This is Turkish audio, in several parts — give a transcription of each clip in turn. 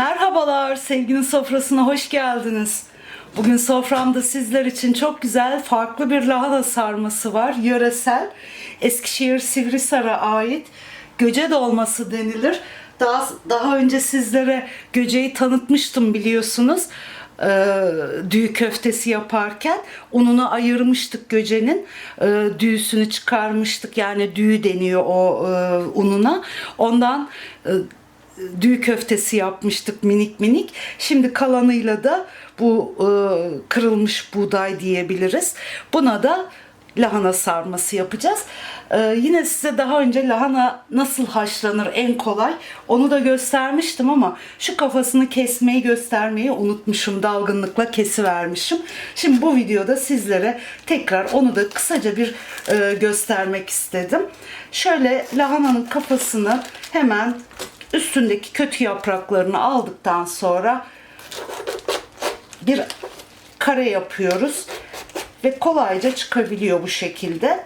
Merhabalar, sevginin sofrasına hoş geldiniz. Bugün soframda sizler için çok güzel, farklı bir lahana sarması var. Yöresel, Eskişehir Sivrisar'a ait göce dolması denilir. Daha, daha önce sizlere göceyi tanıtmıştım biliyorsunuz. Ee, düğü köftesi yaparken ununu ayırmıştık göcenin. Ee, düğüsünü çıkarmıştık. Yani düğü deniyor o e, ununa. Ondan e, düğü köftesi yapmıştık minik minik. Şimdi kalanıyla da bu e, kırılmış buğday diyebiliriz. Buna da lahana sarması yapacağız. E, yine size daha önce lahana nasıl haşlanır en kolay onu da göstermiştim ama şu kafasını kesmeyi göstermeyi unutmuşum. Dalgınlıkla kesivermişim. Şimdi bu videoda sizlere tekrar onu da kısaca bir e, göstermek istedim. Şöyle lahananın kafasını hemen üstündeki kötü yapraklarını aldıktan sonra bir kare yapıyoruz ve kolayca çıkabiliyor bu şekilde.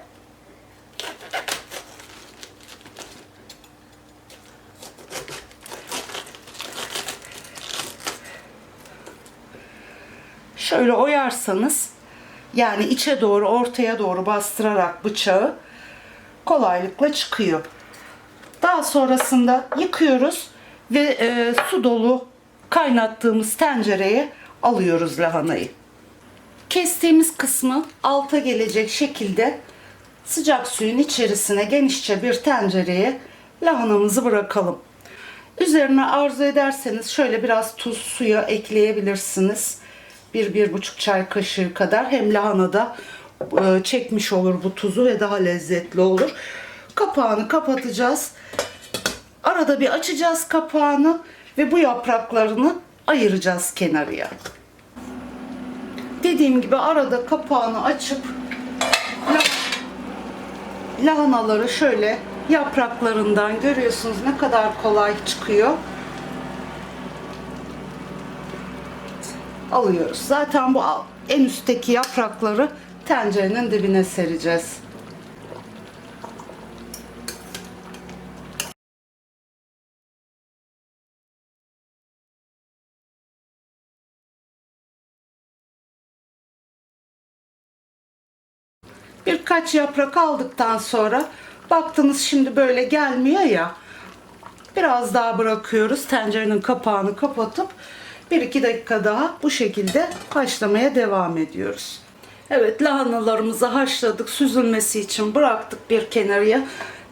Şöyle oyarsanız yani içe doğru ortaya doğru bastırarak bıçağı kolaylıkla çıkıyor. Daha sonrasında yıkıyoruz ve e, su dolu kaynattığımız tencereye alıyoruz lahanayı. Kestiğimiz kısmı alta gelecek şekilde sıcak suyun içerisine genişçe bir tencereye lahanamızı bırakalım. Üzerine arzu ederseniz şöyle biraz tuz suya ekleyebilirsiniz. Bir, bir buçuk çay kaşığı kadar hem lahanada e, çekmiş olur bu tuzu ve daha lezzetli olur. Kapağını kapatacağız. Arada bir açacağız kapağını ve bu yapraklarını ayıracağız kenarıya. Dediğim gibi arada kapağını açıp lah- lahanaları şöyle yapraklarından görüyorsunuz ne kadar kolay çıkıyor. Alıyoruz. Zaten bu en üstteki yaprakları tencerenin dibine sereceğiz. Birkaç yaprak aldıktan sonra baktınız şimdi böyle gelmiyor ya biraz daha bırakıyoruz tencerenin kapağını kapatıp 1-2 dakika daha bu şekilde haşlamaya devam ediyoruz. Evet lahanalarımızı haşladık süzülmesi için bıraktık bir kenarıya.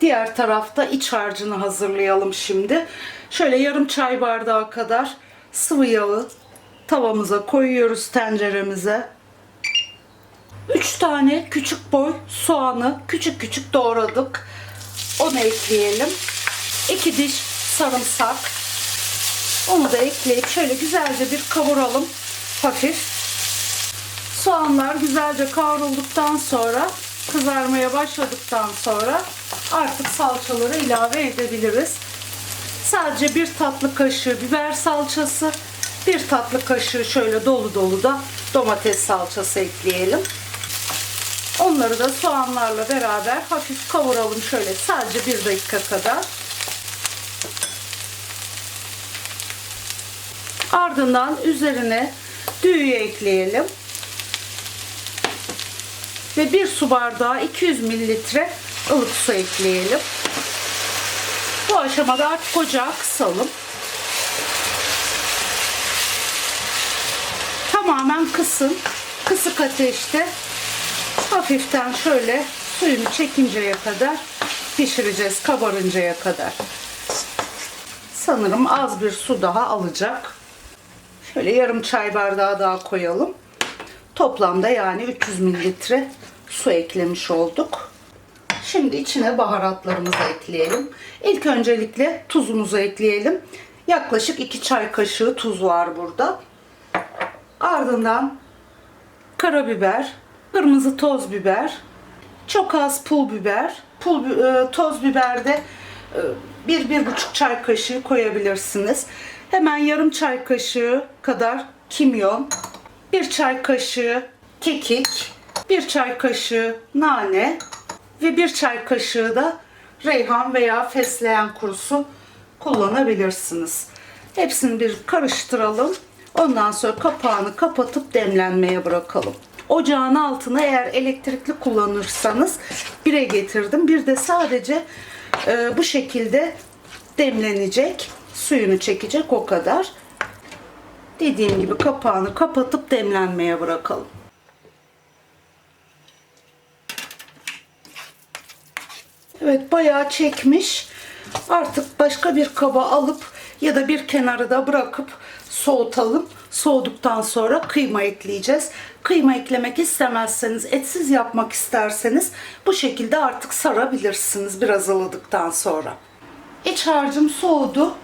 Diğer tarafta iç harcını hazırlayalım şimdi. Şöyle yarım çay bardağı kadar sıvı yağı tavamıza koyuyoruz tenceremize. 3 tane küçük boy soğanı küçük küçük doğradık. Onu ekleyelim. 2 diş sarımsak. Onu da ekleyip şöyle güzelce bir kavuralım. Hafif. Soğanlar güzelce kavrulduktan sonra kızarmaya başladıktan sonra artık salçaları ilave edebiliriz. Sadece bir tatlı kaşığı biber salçası, bir tatlı kaşığı şöyle dolu dolu da domates salçası ekleyelim. Onları da soğanlarla beraber hafif kavuralım şöyle sadece bir dakika kadar. Ardından üzerine düğüyü ekleyelim. Ve bir su bardağı 200 mililitre ılık su ekleyelim. Bu aşamada artık ocağı kısalım. Tamamen kısın. Kısık ateşte hafiften şöyle suyunu çekinceye kadar pişireceğiz kabarıncaya kadar. Sanırım az bir su daha alacak. Şöyle yarım çay bardağı daha koyalım. Toplamda yani 300 mililitre su eklemiş olduk. Şimdi içine baharatlarımızı ekleyelim. İlk öncelikle tuzumuzu ekleyelim. Yaklaşık 2 çay kaşığı tuz var burada. Ardından karabiber, kırmızı toz biber, çok az pul biber, pul e, toz biberde e, bir bir buçuk çay kaşığı koyabilirsiniz. Hemen yarım çay kaşığı kadar kimyon, bir çay kaşığı kekik, bir çay kaşığı nane ve bir çay kaşığı da reyhan veya fesleğen kurusu kullanabilirsiniz. Hepsini bir karıştıralım. Ondan sonra kapağını kapatıp demlenmeye bırakalım. Ocağın altına eğer elektrikli kullanırsanız bire getirdim. Bir de sadece e, bu şekilde demlenecek. Suyunu çekecek o kadar. Dediğim gibi kapağını kapatıp demlenmeye bırakalım. Evet bayağı çekmiş. Artık başka bir kaba alıp ya da bir kenara da bırakıp soğutalım. Soğuduktan sonra kıyma ekleyeceğiz. Kıyma eklemek istemezseniz, etsiz yapmak isterseniz bu şekilde artık sarabilirsiniz biraz ılıdıktan sonra. İç harcım soğudu.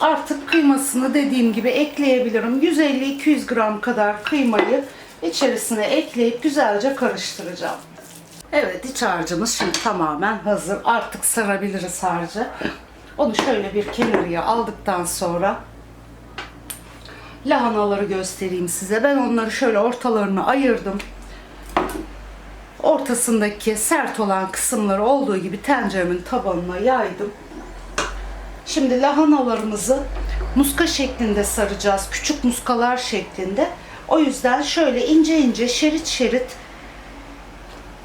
Artık kıymasını dediğim gibi ekleyebilirim. 150-200 gram kadar kıymayı içerisine ekleyip güzelce karıştıracağım. Evet iç harcımız şimdi tamamen hazır. Artık sarabiliriz harcı. Onu şöyle bir kenarıya aldıktan sonra lahanaları göstereyim size. Ben onları şöyle ortalarını ayırdım. Ortasındaki sert olan kısımları olduğu gibi tenceremin tabanına yaydım. Şimdi lahanalarımızı muska şeklinde saracağız. Küçük muskalar şeklinde. O yüzden şöyle ince ince şerit şerit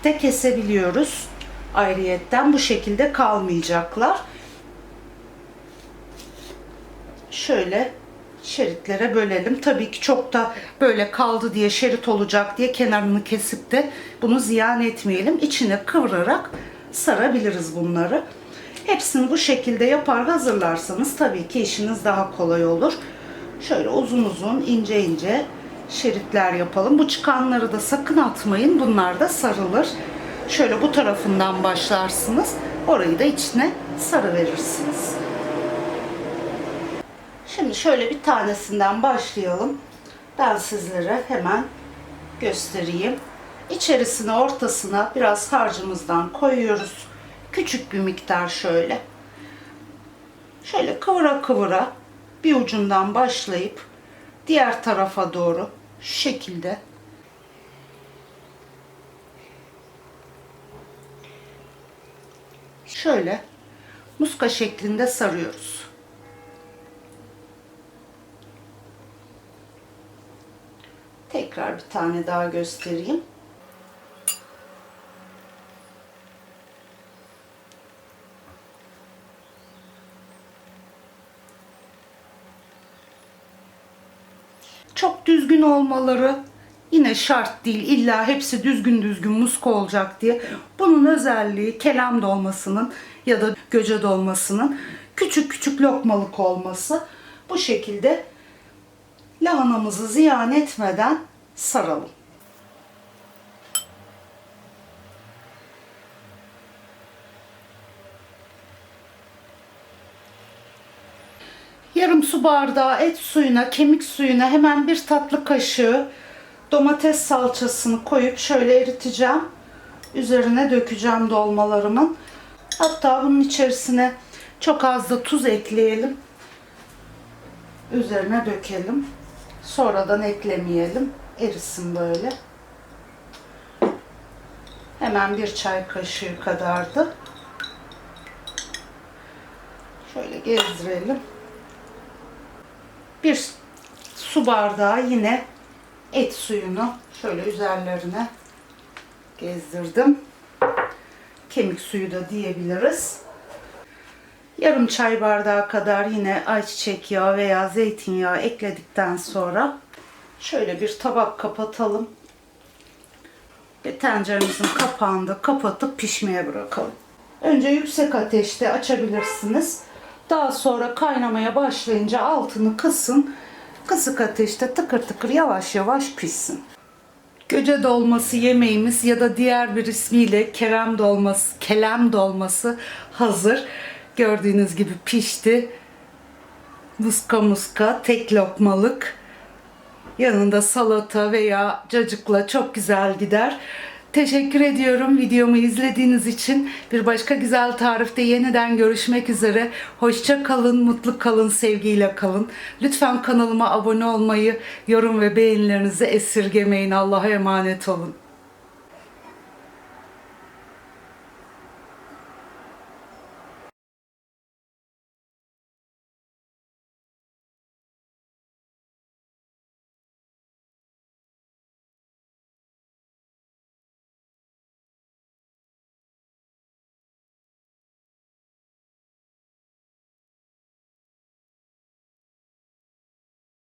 de kesebiliyoruz. Ayrıyetten bu şekilde kalmayacaklar. Şöyle şeritlere bölelim. Tabii ki çok da böyle kaldı diye şerit olacak diye kenarını kesip de bunu ziyan etmeyelim. İçine kıvırarak sarabiliriz bunları. Hepsini bu şekilde yapar hazırlarsanız tabii ki işiniz daha kolay olur. Şöyle uzun uzun ince ince şeritler yapalım. Bu çıkanları da sakın atmayın. Bunlar da sarılır. Şöyle bu tarafından başlarsınız. Orayı da içine sarı verirsiniz. Şimdi şöyle bir tanesinden başlayalım. Ben sizlere hemen göstereyim. İçerisine ortasına biraz harcımızdan koyuyoruz. Küçük bir miktar şöyle. Şöyle kıvıra kıvıra bir ucundan başlayıp diğer tarafa doğru şu şekilde şöyle muska şeklinde sarıyoruz. Bir tane daha göstereyim. Çok düzgün olmaları yine şart değil. İlla hepsi düzgün düzgün muska olacak diye. Bunun özelliği kelam dolmasının ya da göce dolmasının küçük küçük lokmalık olması. Bu şekilde lahanamızı ziyan etmeden saralım. Yarım su bardağı et suyuna, kemik suyuna hemen bir tatlı kaşığı domates salçasını koyup şöyle eriteceğim. Üzerine dökeceğim dolmalarımın. Hatta bunun içerisine çok az da tuz ekleyelim. Üzerine dökelim. Sonradan eklemeyelim. Erisin böyle. Hemen bir çay kaşığı kadardı. Şöyle gezdirelim. Bir su bardağı yine et suyunu şöyle üzerlerine gezdirdim. Kemik suyu da diyebiliriz. Yarım çay bardağı kadar yine ayçiçek yağı veya zeytinyağı ekledikten sonra şöyle bir tabak kapatalım. Ve tenceremizin kapağını da kapatıp pişmeye bırakalım. Önce yüksek ateşte açabilirsiniz. Daha sonra kaynamaya başlayınca altını kısın. Kısık ateşte tıkır tıkır yavaş yavaş pişsin. Göce dolması yemeğimiz ya da diğer bir ismiyle kerem dolması, kelem dolması hazır. Gördüğünüz gibi pişti. Muska muska tek lokmalık. Yanında salata veya cacıkla çok güzel gider. Teşekkür ediyorum videomu izlediğiniz için. Bir başka güzel tarifte yeniden görüşmek üzere. Hoşça kalın, mutlu kalın, sevgiyle kalın. Lütfen kanalıma abone olmayı, yorum ve beğenilerinizi esirgemeyin. Allah'a emanet olun.